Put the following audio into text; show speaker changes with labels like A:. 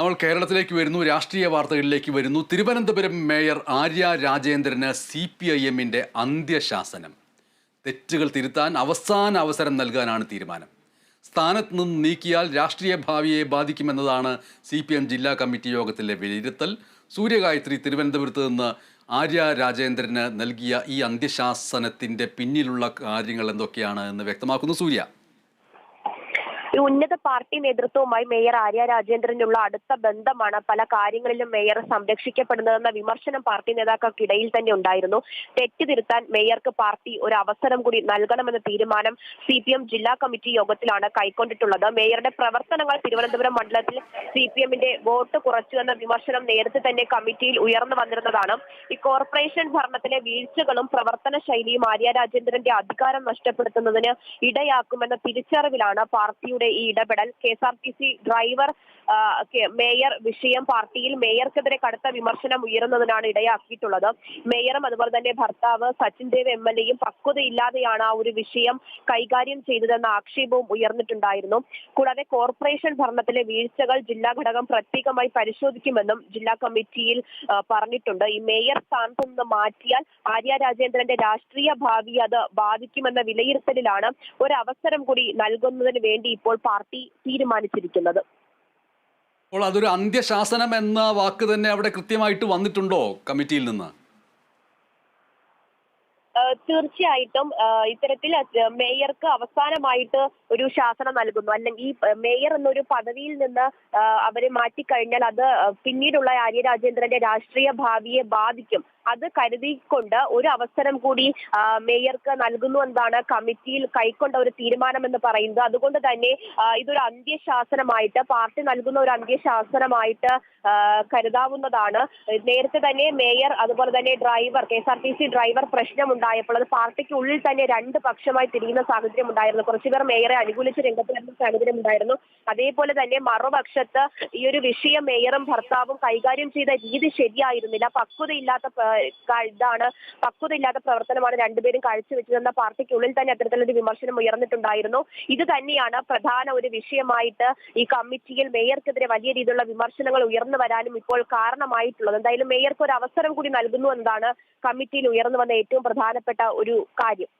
A: നമ്മൾ കേരളത്തിലേക്ക് വരുന്നു രാഷ്ട്രീയ വാർത്തകളിലേക്ക് വരുന്നു. തിരുവനന്തപുരം മേയർ ആര്യ രാജേന്ദ്രന് സി പി ഐ എമ്മിന്റെ അന്ത്യശാസനം. തെറ്റുകൾ തിരുത്താൻ അവസാന അവസരം നൽകാനാണ് തീരുമാനം. സ്ഥാനത്ത് നിന്ന് നീക്കിയാൽ രാഷ്ട്രീയ ഭാവിയെ ബാധിക്കുമെന്നതാണ് സി പി എം ജില്ലാ കമ്മിറ്റി യോഗത്തിലെ വിലയിരുത്തൽ. സൂര്യഗായത്രി തിരുവനന്തപുരത്ത് നിന്ന് ആര്യ രാജേന്ദ്രന് നൽകിയ ഈ അന്ത്യശാസനത്തിന്റെ പിന്നിലുള്ള കാര്യങ്ങൾ എന്തൊക്കെയാണ് എന്ന് വ്യക്തമാക്കുന്നു സൂര്യ.
B: ഈ ഉന്നത പാർട്ടി നേതൃത്വവുമായി മേയർ ആര്യ രാജേന്ദ്രനുള്ള അടുത്ത ബന്ധമാണ് പല കാര്യങ്ങളിലും മേയർ സംരക്ഷിക്കപ്പെടുന്നതെന്ന വിമർശനം പാർട്ടി നേതാക്കൾക്കിടയിൽ തന്നെ ഉണ്ടായിരുന്നു. തെറ്റ് തിരുത്താൻ മേയർക്ക് പാർട്ടി ഒരു അവസരം കൂടി നൽകണമെന്ന തീരുമാനം സി പി എം ജില്ലാ കമ്മിറ്റി യോഗത്തിലാണ് കൈക്കൊണ്ടിട്ടുള്ളത്. മേയറുടെ പ്രവർത്തനങ്ങൾ തിരുവനന്തപുരം മണ്ഡലത്തിൽ സി പി എമ്മിന്റെ വോട്ട് കുറച്ചു എന്ന വിമർശനം നേരത്തെ തന്നെ കമ്മിറ്റിയിൽ ഉയർന്നു വന്നിരുന്നതാണ്. ഈ കോർപ്പറേഷൻ ഭരണത്തിലെ വീഴ്ചകളും പ്രവർത്തന ശൈലിയും ആര്യ രാജേന്ദ്രന്റെ അധികാരം നഷ്ടപ്പെടുത്തുന്നതിന് ഇടയാക്കുമെന്ന തിരിച്ചറിവിലാണ് പാർട്ടിയുടെ ഈ ഇടപെടൽ K S R T C driver mayor വിഷയം പാർട്ടിയിൽ മേയർക്കെതിരെ കടുത്ത വിമർശനം ഉയരുന്നതിനാണ് ഇടയാക്കിയിട്ടുള്ളത്. മേയറും അതുപോലെ തന്നെ ഭർത്താവ് സച്ചിൻ ദേവ് എം എൽ എയും പക്വതയില്ലാതെയാണ് ആ ഒരു വിഷയം കൈകാര്യം ചെയ്തതെന്ന ആക്ഷേപവും ഉയർന്നിട്ടുണ്ടായിരുന്നു. കൂടാതെ കോർപ്പറേഷൻ ഭരണത്തിലെ വീഴ്ചകൾ ജില്ലാ ഘടകം പ്രത്യേകമായി പരിശോധിക്കുമെന്നും ജില്ലാ കമ്മിറ്റിയിൽ പറഞ്ഞിട്ടുണ്ട്. ഈ മേയർ സ്ഥാനത്ത് നിന്ന് മാറ്റിയാൽ ആര്യ രാജേന്ദ്രന്റെ രാഷ്ട്രീയ ഭാവി അത് ബാധിക്കുമെന്ന വിലയിരുത്തലിലാണ് ഒരു അവസരം കൂടി നൽകുന്നതിന് വേണ്ടി ഇപ്പോൾ പാർട്ടി തീരുമാനിച്ചിരിക്കുന്നത്.
A: അപ്പോൾ അതൊരു അന്ത്യശാസനം എന്ന വാക്ക് തന്നെ അവിടെ കൃത്യമായിട്ട് വന്നിട്ടുണ്ടോ കമ്മിറ്റിയിൽ നിന്ന്?
B: തീർച്ചയായിട്ടും ഇത്തരത്തിൽ മേയർക്ക് അവസാനമായിട്ട് ഒരു ശാസനം നൽകുന്നു. അല്ലെങ്കിൽ ഈ മേയർ എന്നൊരു പദവിയിൽ നിന്ന് അവരെ മാറ്റിക്കഴിഞ്ഞാൽ അത് പിന്നീടുള്ള ആര്യ രാജേന്ദ്രന്റെ രാഷ്ട്രീയ ഭാവിയെ ബാധിക്കും. അത് കരുതിക്കൊണ്ട് ഒരു അവസരം കൂടി മേയർക്ക് നൽകുന്നു എന്നാണ് കമ്മിറ്റിയിൽ കൈക്കൊണ്ട ഒരു തീരുമാനം എന്ന് പറയുന്നത്. അതുകൊണ്ട് തന്നെ ഇതൊരു അന്ത്യശാസനമായിട്ട് പാർട്ടി നൽകുന്ന ഒരു അന്ത്യശാസനമായിട്ട് കരുതാവുന്നതാണ്. നേരത്തെ തന്നെ മേയർ അതുപോലെ തന്നെ driver K S R T C driver പ്രശ്നമുണ്ടായപ്പോൾ അത് പാർട്ടിക്കുള്ളിൽ തന്നെ രണ്ട് പക്ഷമായി തിരിയുന്ന സാഹചര്യം ഉണ്ടായിരുന്നു. കുറച്ചുപേർ മേയറെ അനുകൂലിച്ച് രംഗത്ത് വരുന്ന സാഹചര്യം ഉണ്ടായിരുന്നു. അതേപോലെ തന്നെ മറുപക്ഷത്ത് ഈ ഒരു വിഷയം മേയറും ഭർത്താവും കൈകാര്യം ചെയ്ത രീതി ശരിയായിരുന്നില്ല. പക്വതയില്ലാത്ത ഇതാണ്. പക്വതയില്ലാത്ത പ്രവർത്തനമാണ് രണ്ടുപേരും കാഴ്ചവെച്ചതെന്ന പാർട്ടിക്കുള്ളിൽ തന്നെ അത്തരത്തിലൊരു വിമർശനം ഉയർന്നിട്ടുണ്ടായിരുന്നു. ഇത് തന്നെയാണ് പ്രധാന ഒരു വിഷയമായിട്ട് ഈ കമ്മിറ്റിയിൽ മേയർക്കെതിരെ വലിയ രീതിയിലുള്ള വിമർശനങ്ങൾ ഉയർന്നു വരാനും ഇപ്പോൾ കാരണമായിട്ടുള്ളത്. എന്തായാലും മേയർക്ക് ഒരു അവസരം കൂടി നൽകുന്നു എന്നതാണ് കമ്മിറ്റിയിൽ ഉയർന്നു വന്ന ഏറ്റവും പ്രധാനപ്പെട്ട ഒരു കാര്യം.